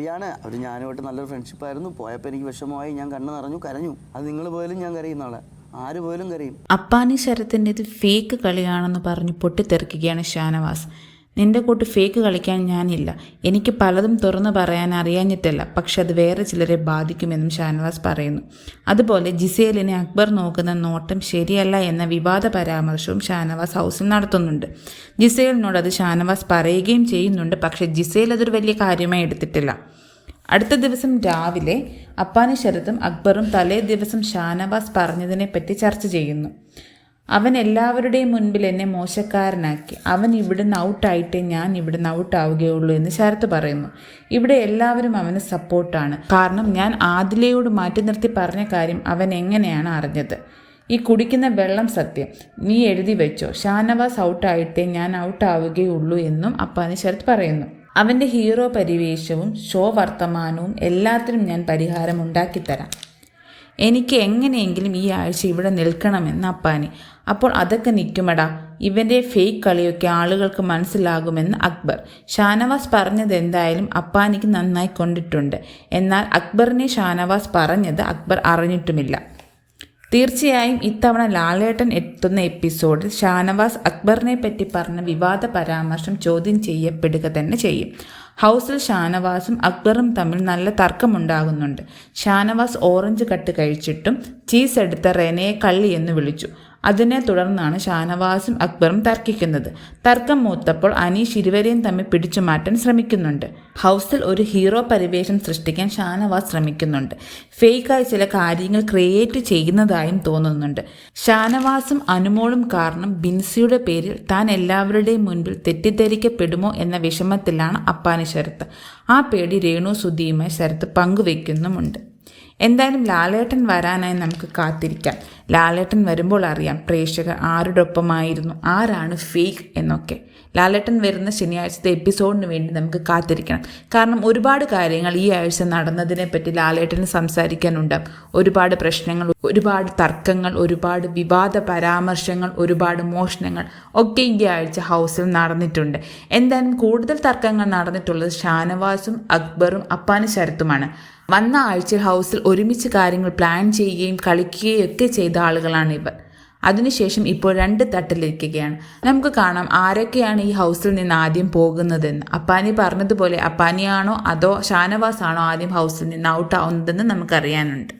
ശരിയാണ്. അവർ ഞാനുമായിട്ട് നല്ലൊരു ഫ്രണ്ട്ഷിപ്പ് ആയിരുന്നു. പോയപ്പോൾ എനിക്ക് വിഷമമായി. ഞാൻ കണ്ണു നിറഞ്ഞു കരഞ്ഞു. അത് നിങ്ങൾ പോയാലും ഞാൻ കരയുന്ന ആളെ. ആര് പോലും കരയും. അപ്പാനി ശരത്തിന്റെ ഇത് ഫേക്ക് കളിയാണെന്ന് പറഞ്ഞ് പൊട്ടിത്തെറിക്കുകയാണ് ഷാനവാസ്. നിന്റെ കൂട്ട് ഫേക്ക് കളിക്കാൻ ഞാനില്ല. എനിക്ക് പലതും തുറന്നു പറയാൻ അറിയാഞ്ഞിട്ടല്ല. പക്ഷെ അത് വേറെ ചിലരെ ബാധിക്കുമെന്നും ഷാനവാസ് പറയുന്നു. അതുപോലെ ജിസേലിനെ അക്ബർ നോക്കുന്ന നോട്ടം ശരിയല്ല എന്ന വിവാദ പരാമർശവും ഷാനവാസ് ഹൗസിൽ നടത്തുന്നുണ്ട്. ജിസേലിനോട് അത് ഷാനവാസ് പറയുകയും ചെയ്യുന്നുണ്ട്. പക്ഷെ ജിസേൽ അതൊരു വലിയ കാര്യമായി എടുത്തിട്ടില്ല. അടുത്ത ദിവസം രാവിലെ അപ്പാനി ശരത്തും അക്ബറും തലേ ദിവസം ഷാനവാസ് പറഞ്ഞതിനെപ്പറ്റി ചർച്ച ചെയ്യുന്നു. അവൻ എല്ലാവരുടെയും മുൻപിൽ എന്നെ മോശക്കാരനാക്കി. അവൻ ഇവിടുന്ന് ഔട്ടായിട്ടേ ഞാൻ ഇവിടുന്ന് ഔട്ടാവുകയുള്ളൂ എന്ന് ശരത്ത് പറയുന്നു. ഇവിടെ എല്ലാവരും അവന് സപ്പോർട്ടാണ് കാരണം ഞാൻ ആദിലയോട് മാറ്റി നിർത്തി പറഞ്ഞ കാര്യം അവൻ എങ്ങനെയാണ് അറിഞ്ഞത്? ഈ കുടിക്കുന്ന വെള്ളം സത്യം. നീ എഴുതി വെച്ചോ. ഷാനവാസ് ഔട്ടായിട്ടേ ഞാൻ ഔട്ടാവുകയുള്ളൂ എന്നും അപ്പാനി ശരത് പറയുന്നു. അവന്റെ ഹീറോ പരിവേഷവും ഷോ വർത്തമാനവും എല്ലാത്തിനും ഞാൻ പരിഹാരം ഉണ്ടാക്കിത്തരാം. എനിക്ക് എങ്ങനെയെങ്കിലും ഈ ആഴ്ച ഇവിടെ നിൽക്കണമെന്ന് അപ്പാനി. അപ്പോൾ അതൊക്കെ നിൽക്കുമടാ ഇവന്റെ ഫേക്ക് കളിയൊക്കെ ആളുകൾക്ക് മനസ്സിലാകുമെന്ന് അക്ബർ. ഷാനവാസ് പറഞ്ഞത് എന്തായാലും അപ്പാനിക്ക് നന്നായി കൊണ്ടിട്ടുണ്ട്. എന്നാൽ അക്ബറിനെ ഷാനവാസ് പറഞ്ഞത് അക്ബർ അറിഞ്ഞിട്ടുമില്ല. തീർച്ചയായും ഇത്തവണ ലാലേട്ടൻ എത്തുന്ന എപ്പിസോഡിൽ ഷാനവാസ് അക്ബറിനെ പറ്റി പറഞ്ഞ വിവാദ പരാമർശം ചോദ്യം ചെയ്യപ്പെടുക തന്നെ ചെയ്യും. ഹൗസിൽ ഷാനവാസും അക്ബറും തമ്മിൽ നല്ല തർക്കമുണ്ടാകുന്നുണ്ട്. ഷാനവാസ് ഓറഞ്ച് കട്ട് കഴിച്ചിട്ടും ചീസ് എടുത്ത റെനയെ കള്ളി എന്ന് വിളിച്ചു. അതിനെ തുടർന്നാണ് ഷാനവാസും അക്ബറും തർക്കിക്കുന്നത്. തർക്കം മൂത്തപ്പോൾ അനീഷ് ഇരുവരെയും തമ്മിൽ പിടിച്ചു മാറ്റാൻ ശ്രമിക്കുന്നുണ്ട്. ഹൗസിൽ ഒരു ഹീറോ പരിവേഷം സൃഷ്ടിക്കാൻ ഷാനവാസ് ശ്രമിക്കുന്നുണ്ട്. ഫേക്കായി ചില കാര്യങ്ങൾ ക്രിയേറ്റ് ചെയ്യുന്നതായും തോന്നുന്നുണ്ട്. ഷാനവാസും അനുമോളും കാരണം ബിൻസിയുടെ പേരിൽ താൻ എല്ലാവരുടെയും മുൻപിൽ തെറ്റിദ്ധരിക്കപ്പെടുമോ എന്ന വിഷമത്തിലാണ് അപ്പാനി ശരത്ത്. ആ പേടി രേണു സുധിയുമായി ശരത്ത് പങ്കുവെക്കുന്നുമുണ്ട്. എന്തായാലും ലാലേട്ടൻ വരാനായി നമുക്ക് കാത്തിരിക്കാം. ലാലേട്ടൻ വരുമ്പോൾ അറിയാം പ്രേക്ഷകർ ആരുടെ ഒപ്പമായിരുന്നു ആരാണ് ഫേക്ക് എന്നൊക്കെ. ലാലേട്ടൻ വരുന്ന ശനിയാഴ്ചത്തെ എപ്പിസോഡിന് വേണ്ടി നമുക്ക് കാത്തിരിക്കണം. കാരണം ഒരുപാട് കാര്യങ്ങൾ ഈ ആഴ്ച നടന്നതിനെ പറ്റി ലാലേട്ടന് സംസാരിക്കാനുണ്ട്. ഒരുപാട് പ്രശ്നങ്ങൾ ഒരുപാട് തർക്കങ്ങൾ ഒരുപാട് വിവാദ പരാമർശങ്ങൾ ഒരുപാട് മോഷണങ്ങൾ ഒക്കെ ഈ ആഴ്ച ഹൗസിൽ നടന്നിട്ടുണ്ട്. എന്തായാലും കൂടുതൽ തർക്കങ്ങൾ നടന്നിട്ടുള്ളത് ഷാനവാസും അക്ബറും അപ്പാനി ശരത്തുമാണ്. വന്ന ആഴ്ച ഹൗസിൽ ഒരുമിച്ച് കാര്യങ്ങൾ പ്ലാൻ ചെയ്യുകയും കളിക്കുകയും ഒക്കെ ചെയ്ത ആളുകളാണ് ഇവർ. അതിനുശേഷം ഇപ്പോൾ രണ്ട് തട്ടിലിരിക്കുകയാണ്. നമുക്ക് കാണാം ആരൊക്കെയാണ് ഈ ഹൗസിൽ നിന്ന് ആദ്യം പോകുന്നതെന്ന്. അപ്പാനി പറഞ്ഞതുപോലെ അപ്പാനിയാണോ അതോ ഷാനവാസ് ആണോ ആദ്യം ഹൗസിൽ നിന്ന് ഔട്ട് ആവുന്നതെന്ന് നമുക്കറിയാനുണ്ട്.